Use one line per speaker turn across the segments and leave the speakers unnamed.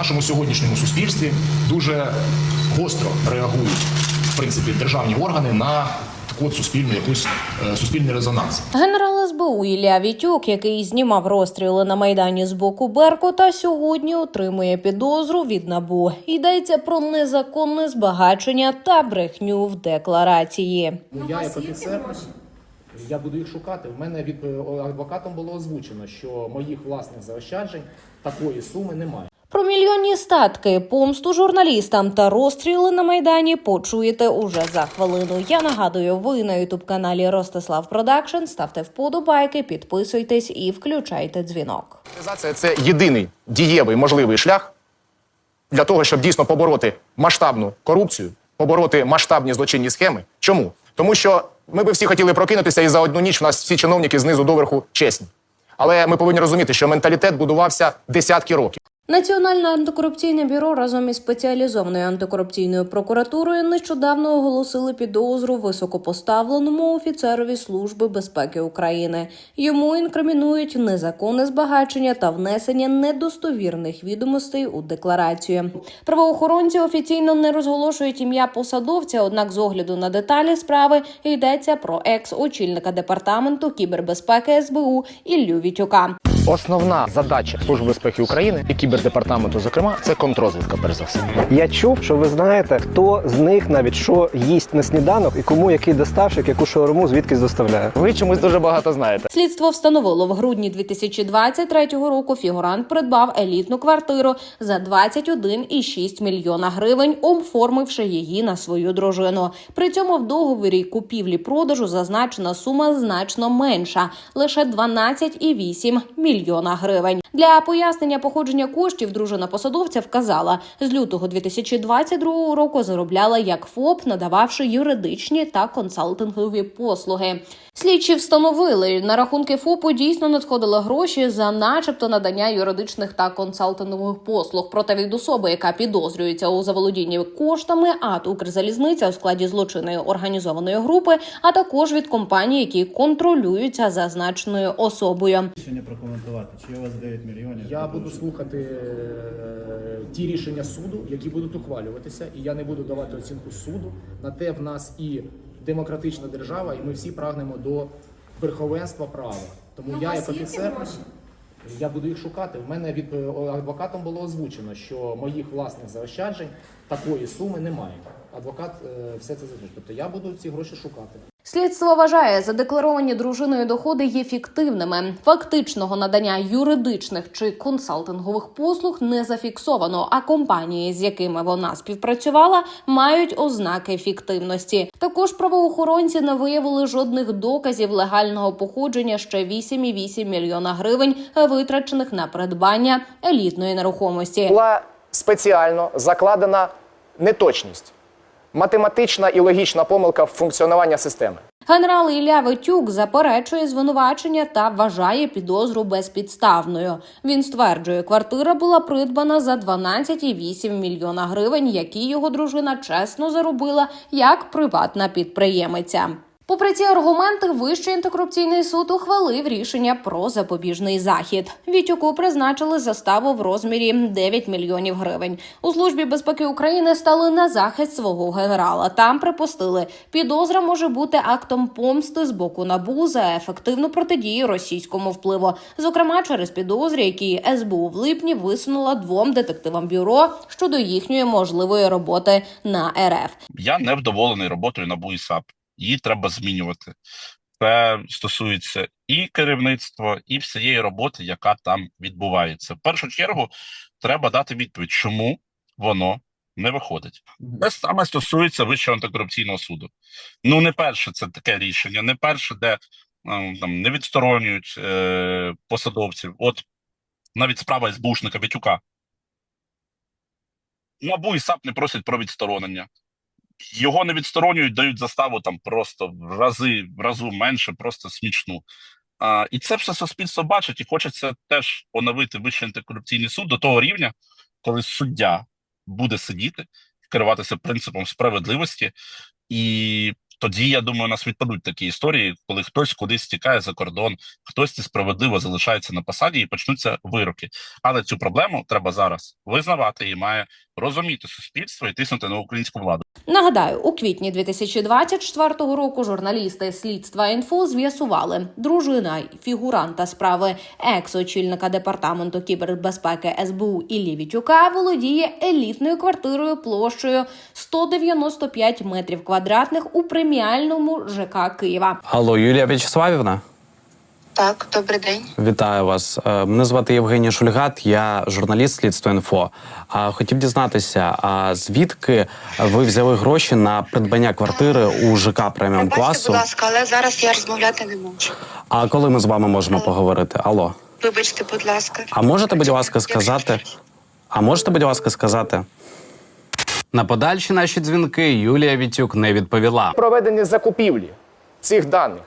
нашому сьогоднішньому суспільстві дуже гостро реагують в принципі державні органи на таку суспільну якусь е, суспільний резонанс.
Генерал СБУ Ілля Вітюк, який знімав розстріли на майдані з боку Беркута, сьогодні отримує підозру від набу. Йдеться про незаконне збагачення та брехню в декларації.
Ну, я як офіцер, я буду їх шукати. У мене від е, адвокатом було озвучено, що моїх власних заощаджень такої суми немає.
Про мільйонні статки, помсту журналістам та розстріли на майдані почуєте уже за хвилину. Я нагадую, ви на ютуб каналі Ростислав Продакшн. Ставте вподобайки, підписуйтесь і включайте дзвінок.
Це єдиний дієвий можливий шлях для того, щоб дійсно побороти масштабну корупцію, побороти масштабні злочинні схеми. Чому? Тому що ми би всі хотіли прокинутися, і за одну ніч у нас всі чиновники знизу доверху чесні. Але ми повинні розуміти, що менталітет будувався десятки років.
Національне антикорупційне бюро разом із спеціалізованою антикорупційною прокуратурою нещодавно оголосили підозру високопоставленому офіцерові Служби безпеки України. Йому інкримінують незаконне збагачення та внесення недостовірних відомостей у декларацію. Правоохоронці офіційно не розголошують ім'я посадовця, однак з огляду на деталі справи йдеться про екс-очільника департаменту кібербезпеки СБУ Іллю Вітюка.
Основна задача Служби безпеки України і кібердепартаменту, зокрема, це контрозвідка, перш за все.
Я чув, що ви знаєте, хто з них навіть що їсть на сніданок і кому який доставщик, яку шаурму звідкись доставляє.
Ви чомусь дуже багато знаєте.
Слідство встановило в грудні 2023 року. Фігурант придбав елітну квартиру за 21,6 мільйона гривень, оформивши її на свою дружину. При цьому в договорі купівлі-продажу зазначена сума значно менша лише 12,8 мільйона гривень. Для пояснення походження коштів дружина посадовця вказала, з лютого 2022 року заробляла як ФОП, надававши юридичні та консалтингові послуги. Слідчі встановили, на рахунки ФОПу дійсно надходили гроші за, начебто, надання юридичних та консалтингових послуг. Проте від особи, яка підозрюється у заволодінні коштами, АТ «Укрзалізниця» у складі злочинної організованої групи, а також від компаній, які контролюються зазначеною особою.
Рішення прокоментувати, чи є у вас 9 мільйонів?
Я буду слухати е, ті рішення суду, які будуть ухвалюватися, і я не буду давати оцінку суду. На те в нас і демократична держава, і ми всі прагнемо до верховенства права. Тому я, як офіцер, я буду їх шукати. У мене від е, адвокатом було озвучено, що моїх власних заощаджень такої суми немає. Адвокат е, все це зазвичай. Тобто я буду ці гроші шукати.
Слідство вважає, задекларовані дружиною доходи є фіктивними. Фактичного надання юридичних чи консалтингових послуг не зафіксовано. А компанії, з якими вона співпрацювала, мають ознаки фіктивності. Також правоохоронці не виявили жодних доказів легального походження ще 8,8 мільйона гривень, витрачених на придбання елітної нерухомості.
Була спеціально закладена неточність, математична і логічна помилка функціонування системи.
Генерал Ілля Витюк заперечує звинувачення та вважає підозру безпідставною. Він стверджує, квартира була придбана за 12,8 мільйона гривень, які його дружина чесно заробила як приватна підприємиця. Попри ці аргументи, Вищий антикорупційний суд ухвалив рішення про запобіжний захід. Вітюку призначили заставу в розмірі 9 мільйонів гривень. У службі безпеки України стали на захист свого генерала. Там припустили, підозра може бути актом помсти з боку набу за ефективну протидію російському впливу, зокрема через підозри, які СБУ в липні висунула двом детективам бюро щодо їхньої можливої роботи на РФ.
Я не вдоволений роботою НАБУ і САП. Її треба змінювати. Це стосується і керівництва, і всієї роботи, яка там відбувається. В першу чергу треба дати відповідь, чому воно не виходить. Те саме стосується Вищого антикорупційного суду. Ну, не перше це таке рішення, не перше, де там не відсторонюють е, посадовців. От навіть справа СБУшника Вітюка. НАБУ і САП не просять про відсторонення його не відсторонюють, дають заставу там просто в рази в разу менше, просто смішну. А, І це все суспільство бачить, і хочеться теж оновити Вищий антикорупційний суд до того рівня, коли суддя буде сидіти, керуватися принципом справедливості і тоді я думаю, у нас відпадуть такі історії, коли хтось кудись тікає за кордон, хтось несправедливо залишається на посаді і почнуться вироки. Але цю проблему треба зараз визнавати і має розуміти суспільство і тиснути на українську владу.
Нагадаю, у квітні 2024 року журналісти слідства інфо з'ясували, дружина фігуранта справи екс-очільника департаменту кібербезпеки СБУ Іллі Вітюка володіє елітною квартирою площею 195 метрів квадратних у преміальному ЖК Києва.
Алло, Юлія В'ячеславівна,
Так, добрий день.
вітаю вас. Е, Мене звати Євгеній Шульгат, я журналіст слідства інфо. А хотів дізнатися, а звідки ви взяли гроші на придбання квартири у ЖК преміум класу?
будь ласка, але зараз я розмовляти не можу.
А коли ми з вами можемо поговорити? Алло,
Вибачте, будь ласка.
а можете, будь ласка, сказати? А можете, будь ласка, сказати? На подальші наші дзвінки Юлія Вітюк не відповіла.
проведені закупівлі цих даних.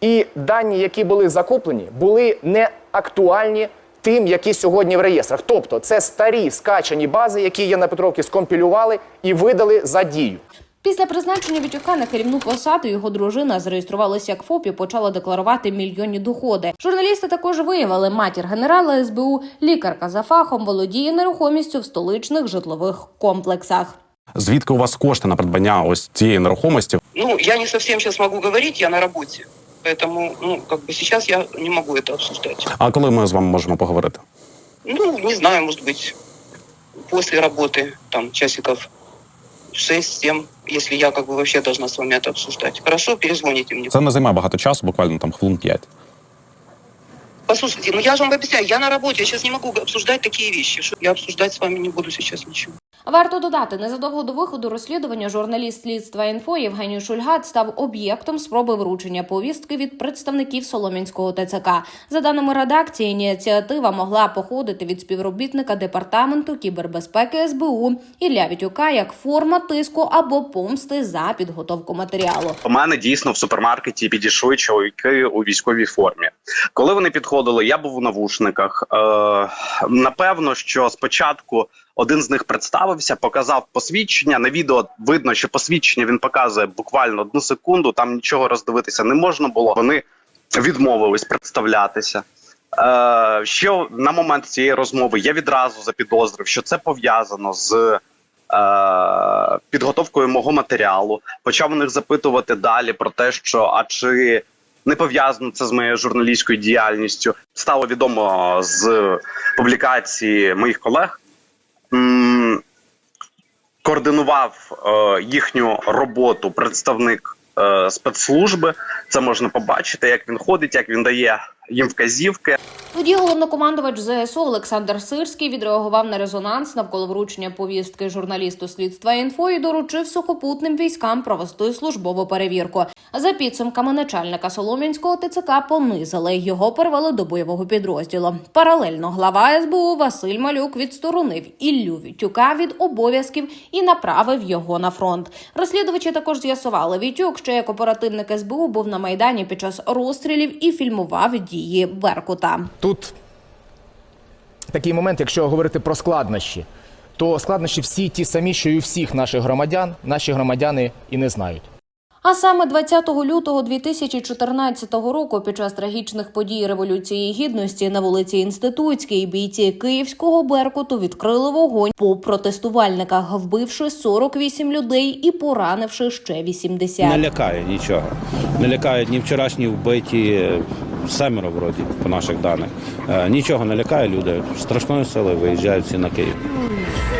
І дані, які були закуплені, були не актуальні тим, які сьогодні в реєстрах. Тобто це старі скачані бази, які є на Петровці, скомпілювали і видали за дію.
Після призначення Вітюка на керівну посаду його дружина зареєструвалася як ФОП і почала декларувати мільйонні доходи. Журналісти також виявили матір генерала СБУ, лікарка за фахом, володіє нерухомістю в столичних житлових комплексах.
Звідки у вас кошти на придбання ось цієї нерухомості?
Ну, я не совсем сейчас могу говорить, я на работе. Поэтому, ну, как бы сейчас я не могу это обсуждать.
А коли ми з вами можемо поговорити?
Ну, не знаю, может быть, после работы, там, часиков 6-7, если я как бы вообще должна с вами это обсуждать. Хорошо, перезвоните мне.
Це не займає багато часу, буквально там хвилин 5.
Послушайте, ну я же вам объясняю, я на работе, я сейчас не могу обсуждать такие вещи. что Я обсуждать с вами не буду сейчас ничего.
Варто додати, незадовго до виходу розслідування журналіст слідства інфо Євгеній Шульгат став об'єктом спроби вручення повістки від представників Солом'янського ТЦК. За даними редакції, ініціатива могла походити від співробітника департаменту кібербезпеки СБУ Ілля Вітюка як форма тиску або помсти за підготовку матеріалу.
У мене дійсно в супермаркеті підійшли чоловіки у військовій формі. Коли вони підходили, я був у навушниках. Е, напевно, що спочатку один з них представився, показав посвідчення. На відео видно, що посвідчення він показує буквально одну секунду. Там нічого роздивитися не можна було. Вони відмовились представлятися. Е, що на момент цієї розмови я відразу запідозрив, що це пов'язано з е, підготовкою мого матеріалу. Почав у них запитувати далі про те, що а чи не пов'язано це з моєю журналістською діяльністю. Стало відомо з публікації моїх колег. Координував е, їхню роботу представник е, спецслужби. Це можна побачити, як він ходить, як він дає їм вказівки.
Тоді головнокомандувач ЗСУ Олександр Сирський відреагував на резонанс навколо вручення повістки журналісту слідства інфо і доручив сухопутним військам провести службову перевірку. За підсумками начальника Солом'янського ТЦК понизили його перевели до бойового підрозділу. Паралельно глава СБУ Василь Малюк відсторонив Іллю Вітюка від обов'язків і направив його на фронт. Розслідувачі також з'ясували Вітюк, що як оперативник СБУ був на майдані під час розстрілів і фільмував дії Беркута.
Тут такий момент, якщо говорити про складнощі, то складнощі всі ті самі, що і у всіх наших громадян, наші громадяни і не знають.
А саме 20 лютого 2014 року, під час трагічних подій Революції Гідності на вулиці Інститутській, бійці Київського Беркуту відкрили вогонь по протестувальниках, вбивши 48 людей і поранивши ще 80.
Не лякає нічого. Не лякають ні вчорашні вбиті семеро вроді по наших даних. Е, Нічого не лякає люди. Страшною силою виїжджають всі на Київ.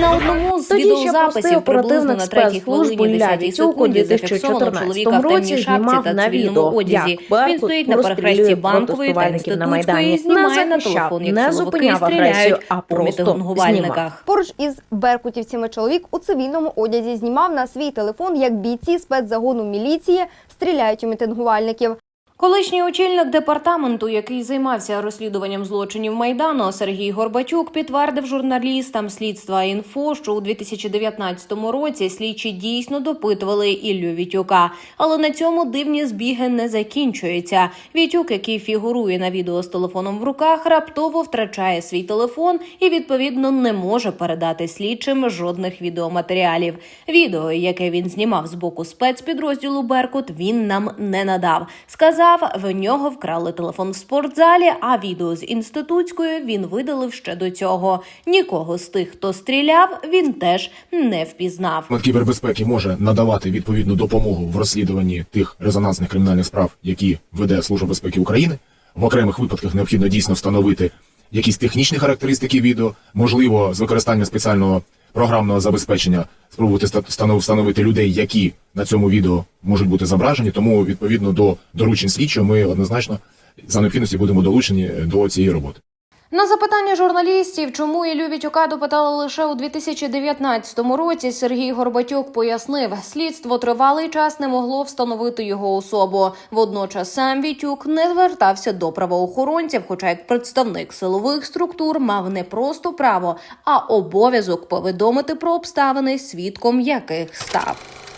На одному з
Тоді
відеозаписів приблизно на третій
спецслужб
хвилині
Ілля
10
у
секунді зафіксовано
2014
чоловіка в
році
темній шапці
знімав
та
на
цивільному
відео,
одязі.
як
Він
Беркут
стоїть на перехресті банкової та
на
інститутської і знімає на телефон, як силовики
зупиняв агресію,
стріляють
а
по
просто
мітингувальниках.
Поруч із беркутівцями чоловік у цивільному одязі знімав на свій телефон, як бійці спецзагону міліції стріляють у мітингувальників.
Колишній очільник департаменту, який займався розслідуванням злочинів майдану, Сергій Горбатюк підтвердив журналістам слідства інфо, що у 2019 році слідчі дійсно допитували Іллю Вітюка. Але на цьому дивні збіги не закінчуються. Вітюк, який фігурує на відео з телефоном в руках, раптово втрачає свій телефон і відповідно не може передати слідчим жодних відеоматеріалів. Відео, яке він знімав з боку спецпідрозділу Беркут, він нам не надав. Сказав, в нього вкрали телефон в спортзалі, а відео з інститутською він видалив ще до цього. Нікого з тих, хто стріляв, він теж не впізнав.
Кібербезпеки може надавати відповідну допомогу в розслідуванні тих резонансних кримінальних справ, які веде Служба безпеки України. В окремих випадках необхідно дійсно встановити якісь технічні характеристики відео, можливо, з використанням спеціального програмного забезпечення спробувати встановити людей, які на цьому відео можуть бути зображені. Тому відповідно до доручень слідчого ми однозначно за необхідності будемо долучені до цієї роботи.
На запитання журналістів, чому Ілю Вітюка допитали лише у 2019 році, Сергій Горбатюк пояснив, слідство тривалий час не могло встановити його особу. Водночас сам Вітюк не звертався до правоохоронців, хоча як представник силових структур мав не просто право, а обов'язок повідомити про обставини, свідком яких став.